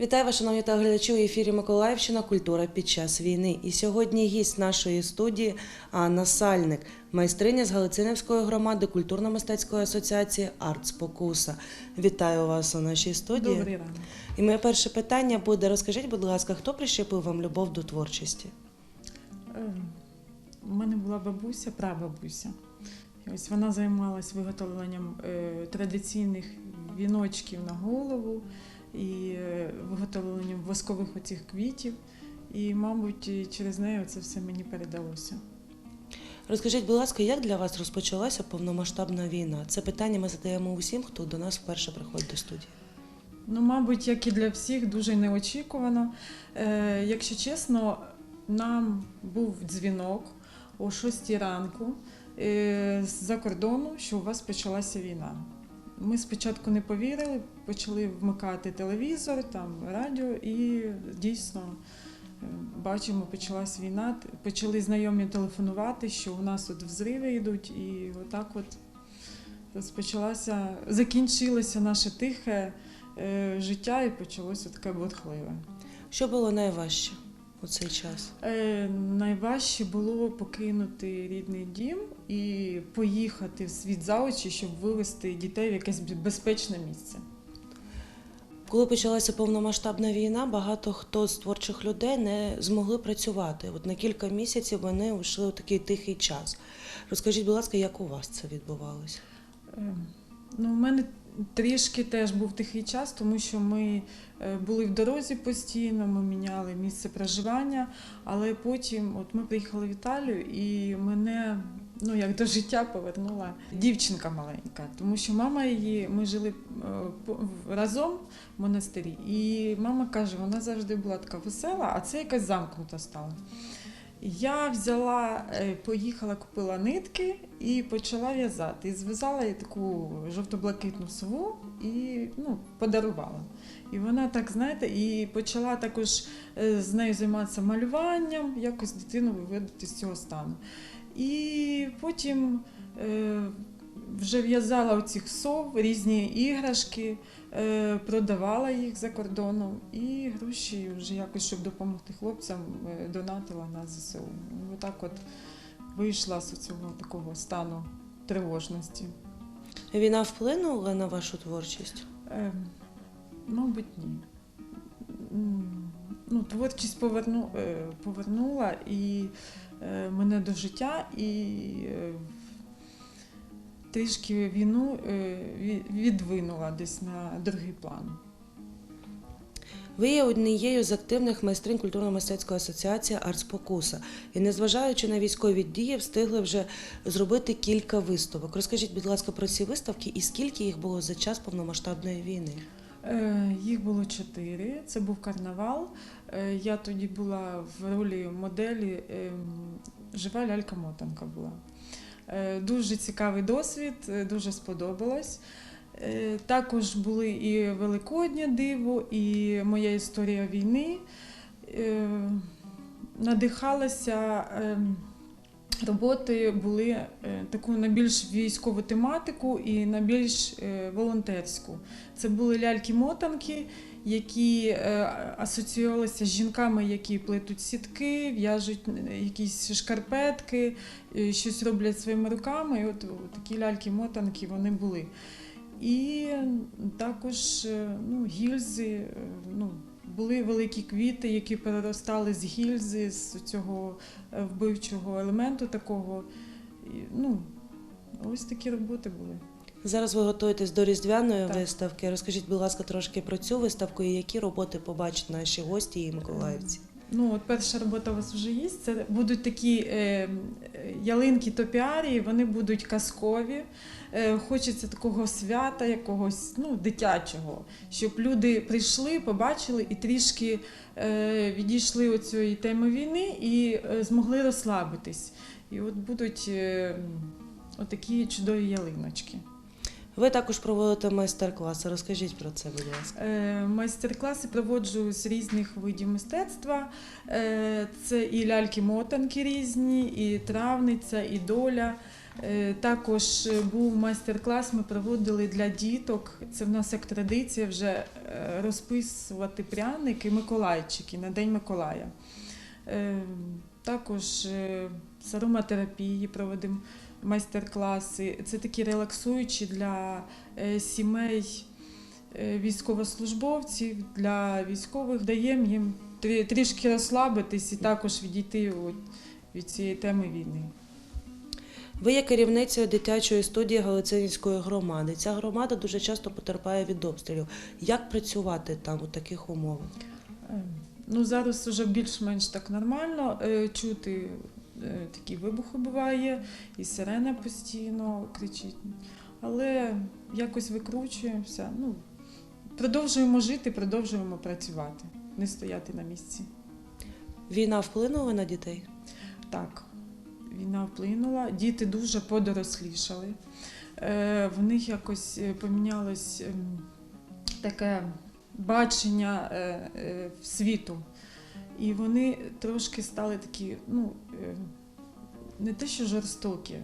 Вітаю вас, шановні телеглядачі, у ефірі Миколаївщина Культура під час війни. І сьогодні гість нашої студії Анна Сальник, майстриня з Галицинівської громади культурно-мистецької асоціації Арт Спокуса. Вітаю вас у нашій студії. Добрий ранок. І моє перше питання буде: розкажіть, будь ласка, хто прищепив вам любов до творчості? Е, У мене була бабуся, прабабуся. Ось вона займалась виготовленням е, традиційних віночків на голову і е, виготовленням воскових оцих квітів. І, мабуть, через неї це все мені передалося. Розкажіть, будь ласка, як для вас розпочалася повномасштабна війна? Це питання ми задаємо усім, хто до нас вперше приходить до студії. Ну, мабуть, як і для всіх, дуже неочікувано. Е, якщо чесно, нам був дзвінок о 6 ранку е, з-за кордону, що у вас почалася війна. Ми спочатку не повірили, почали вмикати телевізор, там радіо, і дійсно е, бачимо, почалась війна. Почали знайомі телефонувати, що у нас от взриви йдуть, і отак от розпочалася, закінчилося наше тихе е, життя і почалося таке бурхливе. Що було найважче у цей час? Е, найважче було покинути рідний дім і поїхати в світ за очі, щоб вивезти дітей в якесь безпечне місце. Коли почалася повномасштабна війна, багато хто з творчих людей не змогли працювати. От на кілька місяців вони йшли у такий тихий час. Розкажіть, будь ласка, як у вас це відбувалося? Е, Ну, у мене трішки теж був тихий час, тому що ми е, були в дорозі постійно, ми міняли місце проживання, але потім от ми приїхали в Італію і мене ну, як до життя повернула дівчинка маленька, тому що мама її, ми жили е, разом в монастирі, і мама каже, вона завжди була така весела, а це якась замкнута стала. Я взяла, е, поїхала, купила нитки і почала в'язати. І зв'язала їй таку жовто-блакитну сову і ну, подарувала. І вона так, знаєте, і почала також е, з нею займатися малюванням, якось дитину виводити з цього стану. І потім е, вже в'язала оцих сов, різні іграшки, е, продавала їх за кордоном і гроші вже якось, щоб допомогти хлопцям, е, донатила на ЗСУ. І отак от вийшла з цього такого стану тривожності. Війна вплинула на вашу творчість? Е, мабуть, ні. Ну, творчість поверну, е, повернула і мене до життя, і трішки війну е, відвинула десь на другий план. Ви є однією з активних майстринь культурно-мистецької асоціації Артспокуса. І незважаючи на військові дії, встигли вже зробити кілька виставок. Розкажіть, будь ласка, про ці виставки і скільки їх було за час повномасштабної війни? Е, Їх було чотири. Це був карнавал. Е, Я тоді була в ролі моделі ем, жива лялька-мотанка була. Е, Дуже цікавий досвід, е, дуже сподобалось. Е, Також були і Великоднє диво, і моя історія війни. Надихалася. Роботи були е, таку на більш військову тематику і на більш е, волонтерську. Це були ляльки-мотанки, які е, асоціювалися з жінками, які плетуть сітки, в'яжуть якісь шкарпетки, щось роблять своїми руками. І от, такі ляльки-мотанки вони були. І також ну, гільзи, ну, були великі квіти, які переростали з гільзи, з цього е, вбивчого елементу такого. І, ну, ось такі роботи були. Зараз ви готуєтесь до різдвяної Так. виставки. Розкажіть, будь ласка, трошки про цю виставку і які роботи побачать наші гості і миколаївці. Ну, от перша робота у вас вже є. Це будуть такі е, е, ялинки топіарії, вони будуть казкові. Е, хочеться такого свята, якогось ну, дитячого, щоб люди прийшли, побачили і трішки е, відійшли від цієї теми війни і е, змогли розслабитись. І от будуть е, отакі чудові ялиночки. Ви також проводите майстер-класи. Розкажіть про це, будь ласка. Е, Майстер-класи проводжу з різних видів мистецтва. Е, Це і ляльки-мотанки різні, і травниця, і доля. Е, Також був майстер-клас, ми проводили для діток. Це в нас як традиція вже розписувати пряники, миколайчики на День Миколая. Також з ароматерапії проводимо майстер-класи. Це такі релаксуючі для е, сімей е, військовослужбовців, для військових. Даємо їм трішки розслабитись і також відійти від цієї теми війни. Ви є керівницею дитячої студії Галицинської громади. Ця громада дуже часто потерпає від обстрілів. Як працювати там у таких умовах? Е, Ну, зараз вже більш-менш так нормально е, чути. Е, Такі вибухи буває, і сирена постійно кричить. Але якось викручуємося. Ну, продовжуємо жити, продовжуємо працювати, не стояти на місці. Війна вплинула на дітей? Так, війна вплинула. Діти дуже подорослішали. Е, В них якось е, помінялось ем, таке бачення світу. І вони трошки стали такі, ну, не те, що жорстокі.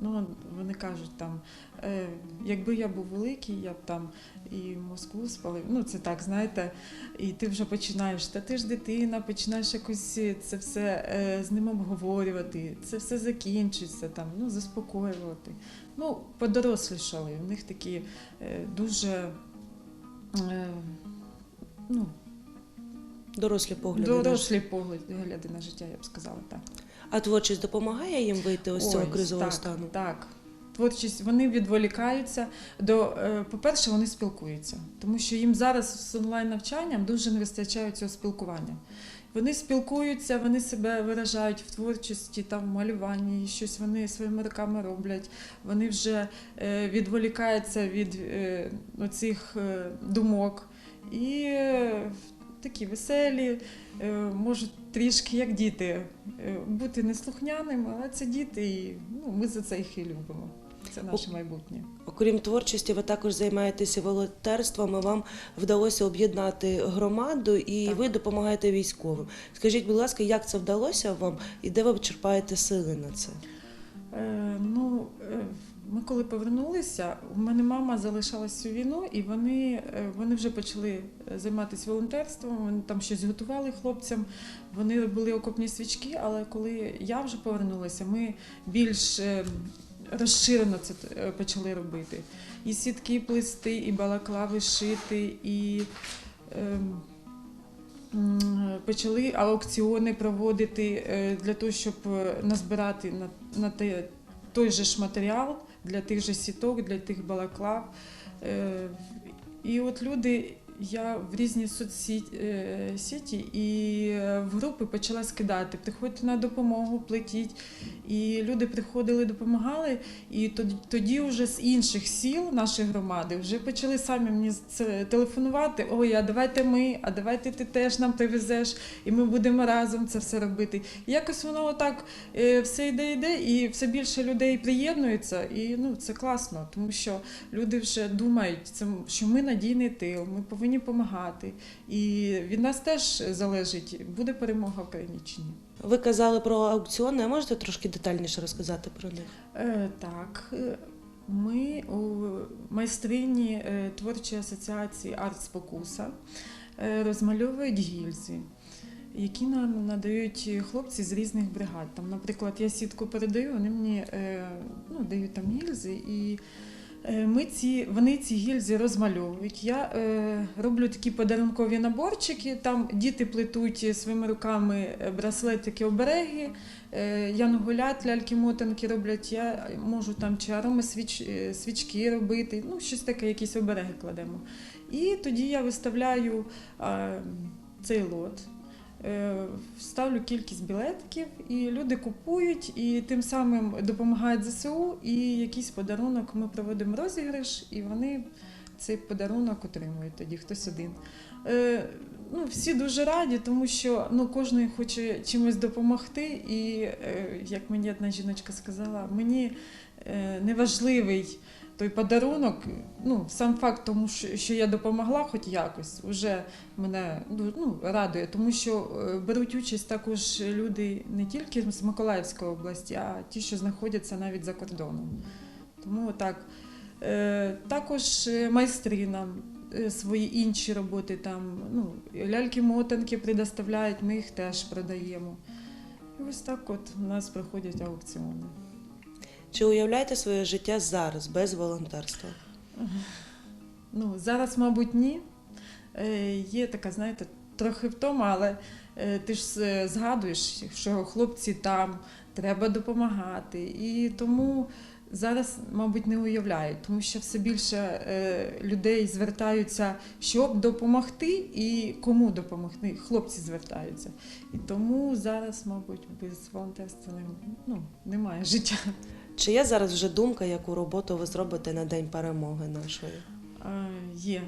Ну, вони кажуть там, е, якби я був великий, я б там і Москву спалив. Ну, це так, знаєте, і ти вже починаєш, та ти ж дитина, починаєш якось це все е, з ним обговорювати, це все закінчиться, там, ну, заспокоювати. Ну, подорослішали. У них такі е, дуже е, ну, Дорослі погляди. дорослі погляди на життя, я б сказала так. А творчість допомагає їм вийти ось з цього кризового так, стану? Так. Творчість, вони відволікаються до, е, по-перше, вони спілкуються, тому що їм зараз з онлайн-навчанням дуже не вистачає цього спілкування. Вони спілкуються, вони себе виражають в творчості, там, в малюванні, щось вони своїми руками роблять. Вони вже е, відволікаються від е, оцих думок і такі веселі, е, можуть трішки як діти е, бути неслухняними, але це діти, і ну, ми за це їх і любимо. Це наше майбутнє. Окрім творчості, ви також займаєтеся волонтерством. і Вам вдалося об'єднати громаду, і Так. ви допомагаєте військовим. Скажіть, будь ласка, як це вдалося вам і де ви черпаєте сили на це? Е, ну, е, ми коли повернулися, у мене мама залишалась всю війну, і вони, е, вони вже почали е, займатися волонтерством, вони там щось готували хлопцям, вони робили окопні свічки, але коли я вже повернулася, ми більш е, розширено це е, почали робити. І сітки плести, і балаклави шити, і м, почали аукціони проводити е, для того, щоб е, назбирати на, на те, той же ж матеріал для тих же сіток, для тих балаклав. Е, І от люди, я в різні соцсіті і е, в групи почала скидати, приходьте на допомогу, платіть. І люди приходили, допомагали, і тоді, вже з інших сіл нашої громади вже почали самі мені телефонувати. Ой, а давайте ми, а давайте ти теж нам привезеш, і ми будемо разом це все робити. І якось воно отак е, все йде, йде, і все більше людей приєднується. І ну це класно, тому що люди вже думають, що ми надійний тил, ми повинні допомагати. І від нас теж залежить, буде перемога в країні чи ні. Ви казали про аукціони, а можете трошки детальніше розказати про них? Е, так, ми у майстрині е, творчої асоціації Арт Спокуса е, розмальовують гільзи, які нам надають хлопці з різних бригад. Там, наприклад, я сітку передаю, вони мені е, ну, дають там гільзи і. Е, Ми ці, вони ці гільзи розмальовують. Я е, роблю такі подарункові наборчики. Там діти плетуть своїми руками е, браслетики, обереги, е, янголят, ляльки-мотанки роблять. Я можу там чи аромасвіч, е, свічки робити, ну щось таке, якісь обереги кладемо. І тоді я виставляю е, цей лот. Е, Ставлю кількість білетиків, і люди купують, і тим самим допомагають ЗСУ, і якийсь подарунок ми проводимо розіграш, і вони цей подарунок отримують тоді хтось один. Е, ну, всі дуже раді, тому що ну, кожен хоче чимось допомогти. І е, як мені одна жіночка сказала, мені неважливий той подарунок, ну, сам факт тому, що, я допомогла хоч якось, вже мене ну, радує, тому що е, беруть участь також люди не тільки з Миколаївської області, а ті, що знаходяться навіть за кордоном. Тому так. Е, також е, майстри нам свої інші роботи там, ну, ляльки-мотанки предоставляють, ми їх теж продаємо. І ось так от у нас проходять аукціони. Чи уявляєте своє життя зараз без волонтерства? Ну, зараз, мабуть, ні. Е, є така, знаєте, трохи втома, але е, ти ж е, згадуєш, що хлопці там, треба допомагати. І тому зараз, мабуть, не уявляють, тому що все більше е, людей звертаються, щоб допомогти і кому допомогти. Хлопці звертаються. І тому зараз, мабуть, без волонтерства ну, немає життя. Чи є зараз вже думка, яку роботу ви зробите на день перемоги нашої? Є.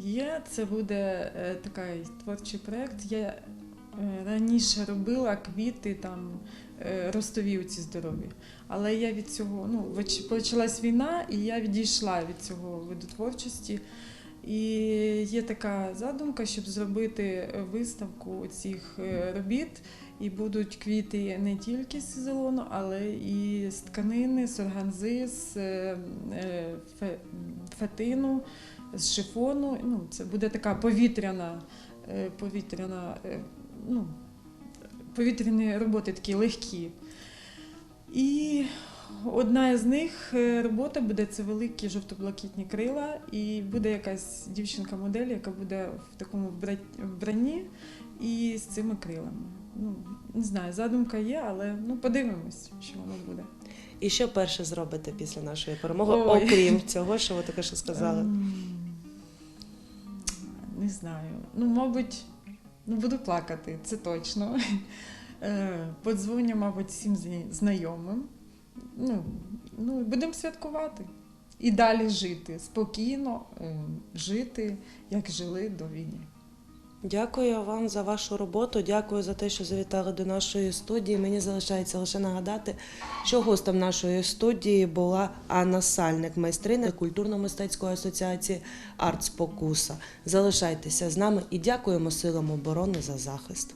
Є, це буде е, такий творчий проєкт. Я е, раніше робила квіти, там е, ростові ці здорові. Але я від цього, ну, поч- почалась війна, і я відійшла від цього виду творчості. І є така задумка, щоб зробити виставку цих е, робіт. І будуть квіти не тільки з сезону, але і з тканини, з органзи, з е, е, фе- фетину, з шифону. Ну, це буде така повітряна, е, повітряна, е, ну, повітряні роботи такі легкі. І одна з них е, робота буде це великі жовто-блакитні крила, і буде якась дівчинка-модель, яка буде в такому вбра- вбранні і з цими крилами. Ну, не знаю, задумка є, але ну, подивимось, що воно буде. І що перше зробите після нашої перемоги, Ой. окрім цього, що ви таке що сказали? Ем, Не знаю. Ну, мабуть, ну, буду плакати, це точно. Е, Подзвоню, мабуть, всім знайомим. Ну, ну, будемо святкувати. І далі жити, спокійно е, жити, як жили до війни. Дякую вам за вашу роботу. Дякую за те, що завітали до нашої студії. Мені залишається лише нагадати, що гостем нашої студії була Анна Сальник, майстриня культурно-мистецької асоціації Артспокуса. Залишайтеся з нами і дякуємо силам оборони за захист.